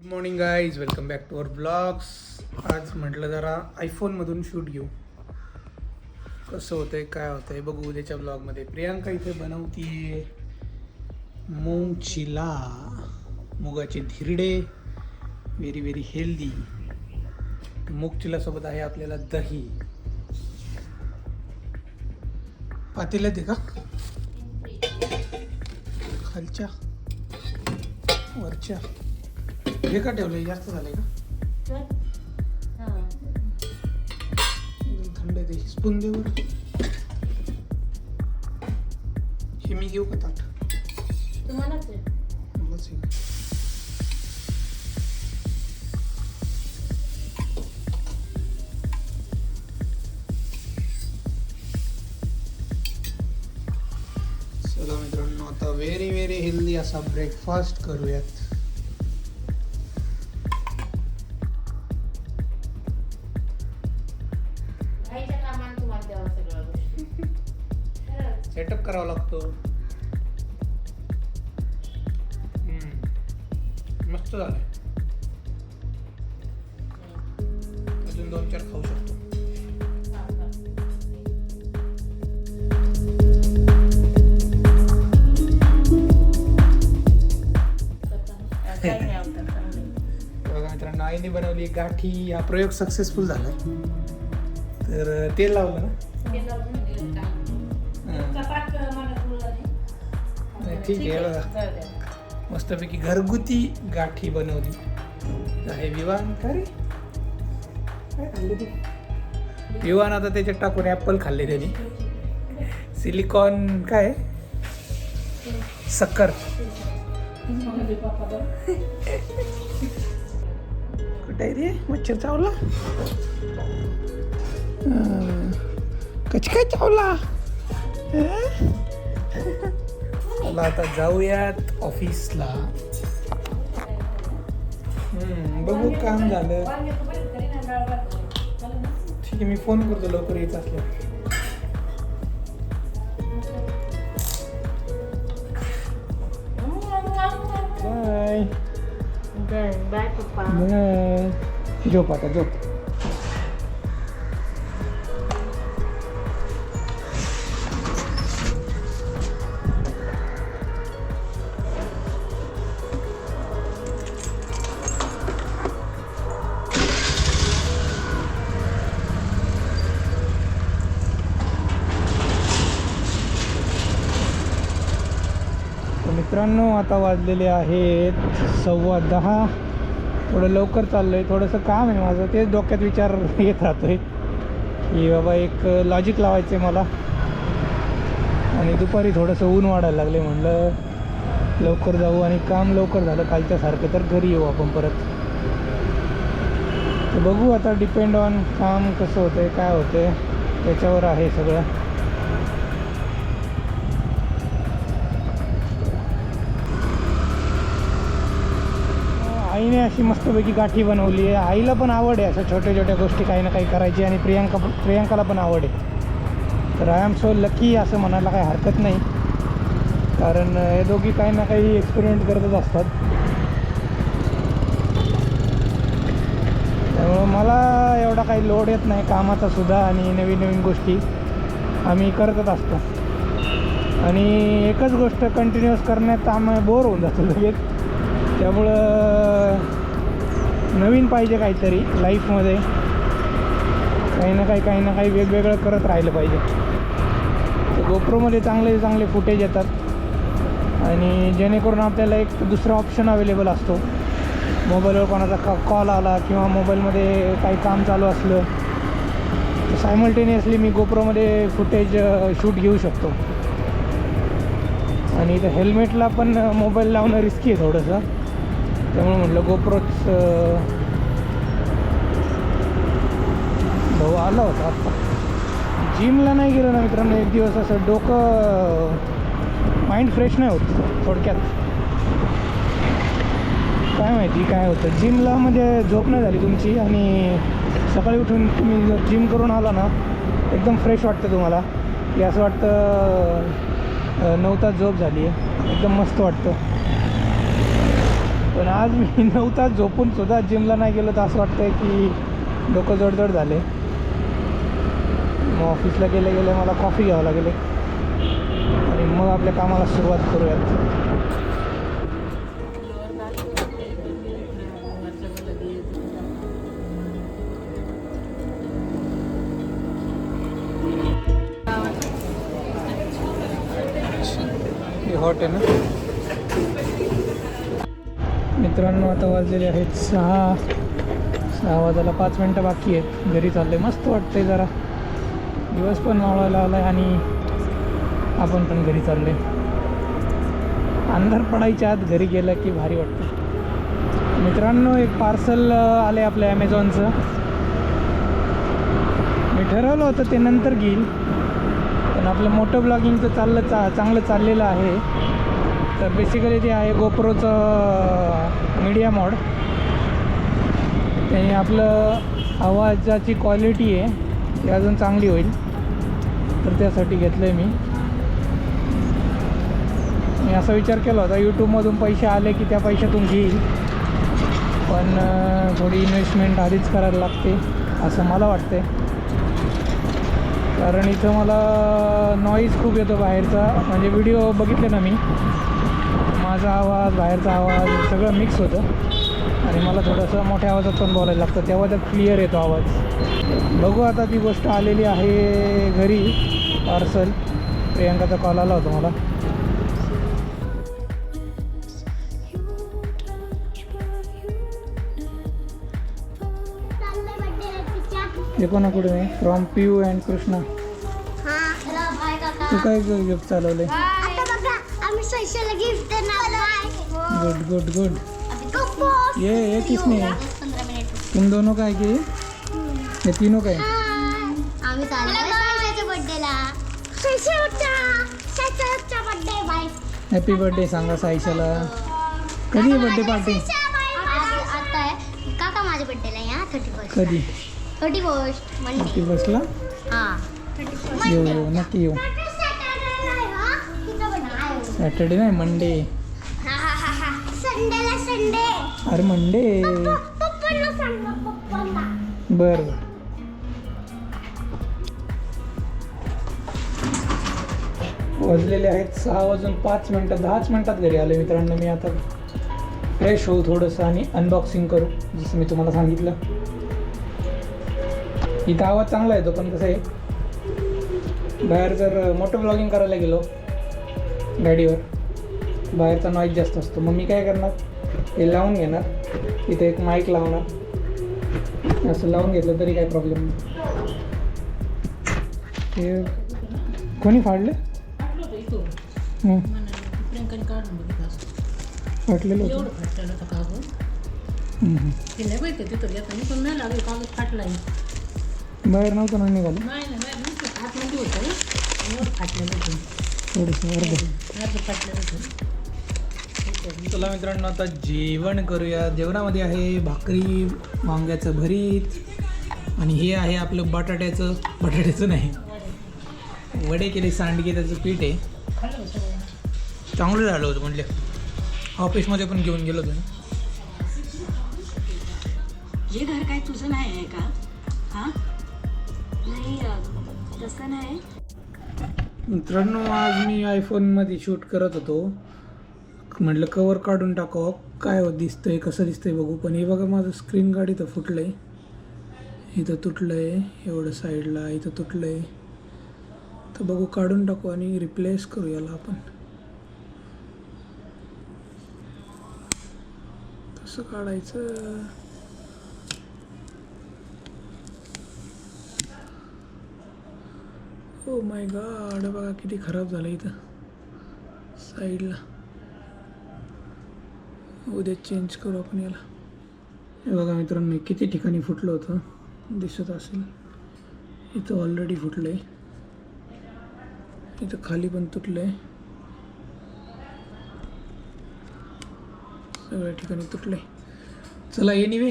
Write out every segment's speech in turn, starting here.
Good morning guys welcome back to our blogs आज म्हटलं जरा आयफोनमधून शूट घेऊ. कसं होतंय काय होतंय बघू उद्याच्या ब्लॉगमध्ये प्रियांका इथे बनवतीये मूग चिला मुगाचे धिरडे व्हेरी व्हेरी हेल्दी मूग चिलासोबत आहे आपल्याला दही. पातेल्यात आहे का? खालच्या वरच्या. हे का ठेवलंय जास्त झालंय का? थंड दे स्पून दे बरं. हे मी घेऊ का ताट? तुम्हालाच. मलाच चला मित्रांनो आता व्हेरी व्हेरी हेल्दी असा ब्रेकफास्ट करूयात. सेटअप करावा लागतो. मस्त झालं अजून दोन चार खाऊ शकतो. बघा मित्रांनो आईने बनवली गाठी. हा प्रयोग सक्सेसफुल झालाय. तर तेल लावलं ना? ठीक आहे, बघा. मस्तपैकी घरगुती गाठी बनवली. आहे विवान. का रे? काय खाल्ले तू? विवान आता त्याच्यात टाकून ऍपल खाल्ले त्यांनी. सिलिकॉन काय? सक्कर कुठे आहे रे? मच्छर चावला? कच काय चावला? चला आता जाऊयात ऑफिसला हम्म, बघू काम झालं? ठीक आहे मी फोन करतो लवकर येत असल्या बाय बाय झोप आता झोप. मित्रांनो आता वाजलेले आहेत सव्वा दहा. थोडं लवकर चाललं आहे थोडंसं काम आहे माझं. तेच डोक्यात विचार येत राहतोय. की बाबा एक लॉजिक लावायचं आहे मला. आणि दुपारी थोडंसं ऊन वाढायला लागले म्हणलं लवकर जाऊ आणि काम लवकर झालं कालच्यासारखं तर घरी येऊ आपण परत. तर बघू आता डिपेंड ऑन काम कसं होतं आहे काय होतं आहे त्याच्यावर आहे सगळं. आईने अशी मस्तपैकी गाठी बनवली आहे. आईला पण आवड आहे असं छोट्या छोट्या गोष्टी काही ना काही करायची आणि प्रियांका प्रियांकाला पण आवड आहे. तर आय एम सो लकी असं म्हणायला काही हरकत नाही. कारण हे दोघी काही ना काही एक्सपेरिमेंट करतच असतात. त्यामुळं मला एवढा काही लोड येत नाही कामाचा सुद्धा आणि नवीन नवीन गोष्टी. आम्ही करतच असतो. आणि एकच गोष्ट कंटिन्युअस करण्यात आम्ही बोर होऊन जातो लगेच. त्यामुळं नवीन पाहिजे काहीतरी लाईफमध्ये. काही ना काही काही ना काही वेगवेगळं करत राहिलं पाहिजे. तर गोप्रोमध्ये चांगले चांगले फुटेज येतात. आणि जेणेकरून आपल्याला एक दुसरा ऑप्शन अवेलेबल असतो. मोबाईलवर कोणाचा का कॉल आला किंवा मोबाईलमध्ये काही काम चालू असलं तर सायमल्टेनियसली मी गोप्रोमध्ये फुटेज शूट घेऊ शकतो. आणि इथं हेल्मेटला पण मोबाईल लावणं रिस्की आहे थोडंसं. त्यामुळे म्हटलं गोप्रोच भाऊ आला होता आत्ता जिमला नाही गेलो ना मित्रांनो एक दिवस असं डोकं माइंड फ्रेश नाही होत थोडक्यात. काय माहिती काय होतं. जिमला म्हणजे झोप नाही झाली तुमची आणि सकाळी उठून तुम्ही जर जिम करून आला ना एकदम फ्रेश वाटतं तुम्हाला. की असं वाटतं नऊ तास झोप झाली आहे. एकदम मस्त वाटतं. पण आज मी नऊ तास झोपून सुद्धा जिमला नाही गेलो तर असं वाटतंय की डोकं जडजड झाले. मग ऑफिसला गेले गेले मला कॉफी घ्यावं लागेल. आणि मग आपल्या कामाला सुरुवात करूयात. हॉट आहे ना? मित्रांनो आता वाजलेले आहेत सहा. सहा वाजायला पाच मिनटं बाकी आहेत. घरी चालले मस्त वाटतंय जरा. दिवस पण मावळायला आला आहे आणि आपण पण घरी चालले अंधार पडायच्या आत घरी गेलं की भारी वाटतं. मित्रांनो एक पार्सल आले आपल्या ॲमेझॉनचं मी ठरवलं होतं ते नंतर घेईल. पण आपलं मोठं ब्लॉगिंगचं चाललं चा चांगलं चाललेलं आहे. तर बेसिकली ते आहे गोप्रोचं मीडिया मॉड त्याने आपलं आवाजाची क्वालिटी आहे ती अजून चांगली होईल. तर त्यासाठी घेतलं आहे मी. मी असा विचार केला होता यूट्यूबमधून पैसे आले की त्या पैशातून घेईल. पण थोडी इन्व्हेस्टमेंट आधीच करायला लागते असं मला वाटते कारण इथं मला नॉईज खूप येतो बाहेरचा. म्हणजे व्हिडिओ बघितले ना मी? माझा आवाज बाहेरचा आवाज सगळं मिक्स होतं. आणि मला थोडंसं मोठ्या आवाजात पण बोलायला लागतं. तेव्हा तर क्लिअर येतो आवाज. बघू आता ती गोष्ट आलेली आहे घरी पार्सल प्रियांकाचा कॉल आला होता मला. ते कोणाकडून आहे? फ्रॉम पियू अँड कृष्णा तू काय गिफ्ट चालवले गुड गुड गुड ये ये किसने? मिनिट तुम दोनों काय की हे? तीनों काय आम्ही चाललोय सैशाच्या बर्थडेला सैशाच्या सैशाच्या बर्थडे हॅपी सांगा साईशाला कधी बर्थडे पार्टी आता आहे काका माझ्या बर्थडेला या थर्टी फ़र्स्ट कधी थर्टी फ़र्स्ट मंडे हा। येऊ येऊ नक्की येऊ सॅटर्डे नाही मंडे अरे मंडे. पप्पांना सांग पप्पांना. बरं. बरं वाजलेले आहेत सहा वाजून पाच मिनटं दहाच मिनटात घरी आले मित्रांनो मी आता. फ्रेश होऊ थोडंसं आणि अनबॉक्सिंग करू जसं मी तुम्हाला सांगितलं. इथं आवाज चांगला येतो पण कसं आहे बाहेर जर मोठं ब्लॉगिंग करायला गेलो गाडीवर बाहेरचा नॉईज जास्त असतो. मग मी काय करणार? हे लावून घेणार. इथे एक माईक लावणार. असं लावून घेतलं तरी काही प्रॉब्लेम नाही. हे कोणी फाडले. फाटलेलं. ते बाहेर नव्हतं ना निघालं? फाटलेलं होतं. चला मित्रांनो आता जेवण करूया. जेवणामध्ये आहे भाकरी वांग्याचं भरीत आणि हे आहे आपलं बटाट्याचं. बटाट्याचं नाही. वडे केले सांडगे त्याचं पीठ आहे. चांगलं झालं होतं म्हटलं. ऑफिसमध्ये पण घेऊन गेलो होतो हे घर काय तुझं नाही आहे का? हां? नाही तसं नाही मित्रांनो आज मी आयफोनमध्ये शूट करत होतो. म्हटलं कवर काढून टाकावं. हो, काय दिसतं दिसतंय कसं दिसतंय बघू. पण हे बघा माझं स्क्रीन गार्ड इथं फुटलं आहे इथं तुटलं आहे एवढं साईडला इथं तुटलं आहे तर बघू काढून टाकू आणि रिप्लेस करू याला आपण. तसं काढायचं. ओ माय गाड बघा किती खराब झालं इथं. साईडला उद्या चेंज करू आपण याला. हे बघा मित्रांनो किती ठिकाणी फुटलं होतं? दिसत असेल. इथं ऑलरेडी फुटलं आहे इथं खाली पण तुटलं आहे सगळ्या ठिकाणी तुटलं आहे चला एनिवे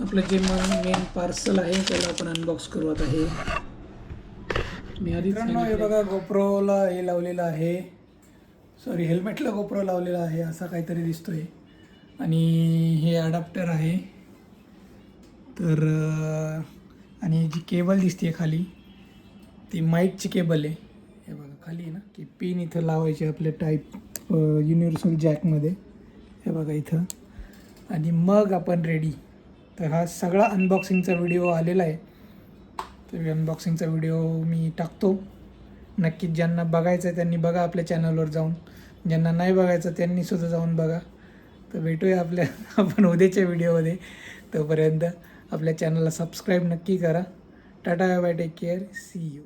आपलं जे मेन पार्सल आहे त्याला आपण अनबॉक्स करू आता हे मी आधी हे बघा गोप्रोला हे लावलेलं आहे. सॉरी हेल्मेटला गोप्रो लावलेला आहे असा काहीतरी दिसतोय. आणि हे ॲडॅप्टर आहे. तर आणि जी केबल दिसते खाली ती माईकची केबल आहे. हे बघा खाली आहे ना की पिन इथं लावायची आपल्या टाईप युनिव्हर्सल जॅकमध्ये हे बघा इथं. आणि मग आपण रेडी तर हा सगळा अनबॉक्सिंगचा व्हिडिओ आलेला आहे. तर अनबॉक्सिंगचा व्हिडिओ मी टाकतो. नक्कीच ज्यांना बघायचं आहे त्यांनी बघा आपल्या चॅनलवर जाऊन. ज्यांना नाही बघायचं त्यांनी सुद्धा जाऊन बघा. तर भेटूया आपल्या आपण उद्याच्या व्हिडिओमध्ये. तोपर्यंत आपल्या चॅनलला सबस्क्राईब नक्की करा. Tata bye take care. See you